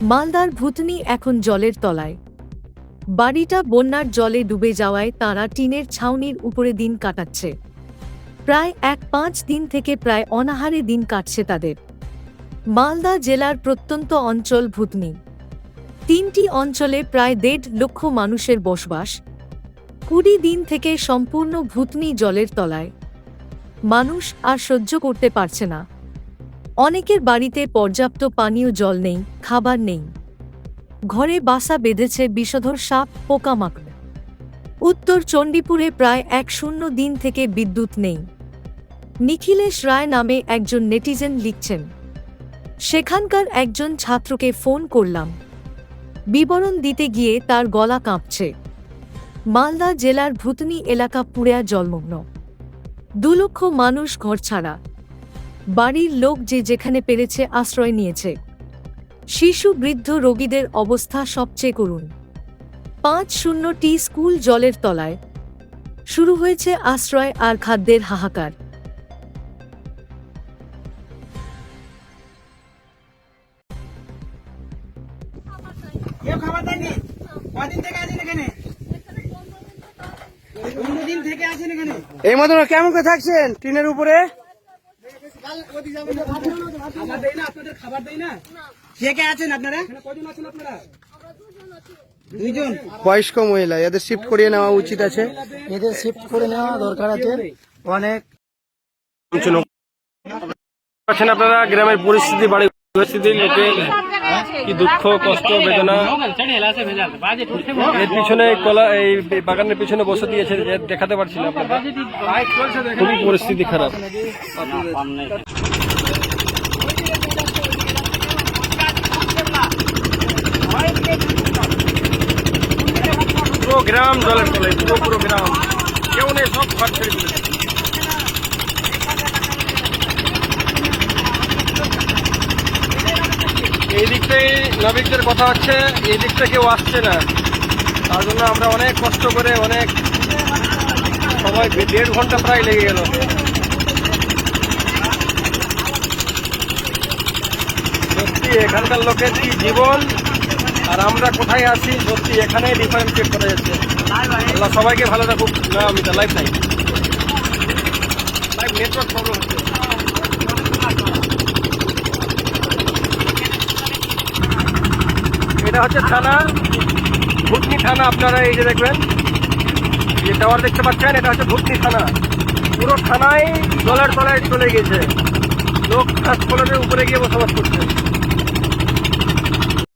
মালদার ভূতনি এখন জলের তলায়। বাড়িটা বন্যার জলে ডুবে যাওয়ায় তাঁরা টিনের ছাউনির উপরে দিন কাটাচ্ছে। প্রায় এক পাঁচ দিন থেকে প্রায় অনাহারে দিন কাটছে তাদের। মালদা জেলার প্রত্যন্ত অঞ্চল ভূতনি। তিনটি অঞ্চলে প্রায় দেড় লক্ষ মানুষের বসবাস। কুড়ি দিন থেকে সম্পূর্ণ ভূতনি জলের তলায়। মানুষ আর সহ্য করতে পারছে না। অনেকের বাড়িতে পর্যাপ্ত পানীয় জল নেই, খাবার নেই। ঘরে বাসা বেঁধেছে বিষধর সাপ, পোকামাকড়। উত্তর চণ্ডীপুরে প্রায় এক শূন্য দিন থেকে বিদ্যুৎ নেই। নিখিলেশ রায় নামে একজন নেটিজেন লিখছেন, সেখানকার একজন ছাত্রকে ফোন করলাম। বিবরণ দিতে গিয়ে তার গলা কাঁপছে। মালদা জেলার ভূতনি এলাকা পুড়েয়া জলমগ্ন। দু লক্ষ মানুষ ঘর ছাড়া বাড়ির লোক যে যেখানে পেরেছে আশ্রয় নিয়েছে। শিশু বৃদ্ধ রোগীদের অবস্থা সবচেয়ে করুণ। পাঁচ শূন্যটি স্কুল জলের তলায়। শুরু হয়েছে আশ্রয় আর খাদ্যের হাহাকার। এই মতন কেমন করে থাকছেন? টিনের উপরে? কে কে আছেন আপনারা? এখানে কজন আছেন আপনারা দুইজন। বয়স্ক মহিলা এদের শিফট করিয়ে নেওয়া উচিত আছে। এদের শিফট করে নেওয়া দরকার আছে। অনেক আপনারা গ্রামের পরিস্থিতি বাড়ি পরিস্থিতি লোকে কি দুঃখ, কষ্ট, বেদনা? এর পিছনে কলা, এই বাগানের পিছনে বসে দিয়েছে দেখাতে পারছি না খুবই পরিস্থিতি খারাপ। পুরো গ্রাম জলের তলায়, পুরো পুরো গ্রাম। কেউ নেই, সব ঘর এই নাবিকদের কথা হচ্ছে এই কেউ আসছে না। তার জন্য আমরা অনেক কষ্ট করে অনেক সময়, দেড় ঘণ্টা প্রায় লেগে গেল। সত্যি, এখানকার লোকের কি জীবন আর আমরা কোথায় আছি, সত্যি এখানে ডিফারেন্সিয়েট করা যাচ্ছে। সবাইকে ভালো রাখুক না, আমি লাইফ নাই। লাইফ নেটওয়ার্ক প্রবলেম হচ্ছে। এটা হচ্ছে থানা ভুটনি থানা, আপনারা এই যে দেখবেন যে টাওয়ার দেখতে পাচ্ছেন, এটা হচ্ছে ভুতনি থানা। পুরো থানায় জলের তলায় চলে গেছে লোক হাসপাতালের উপরে গিয়ে বসবাস করছে।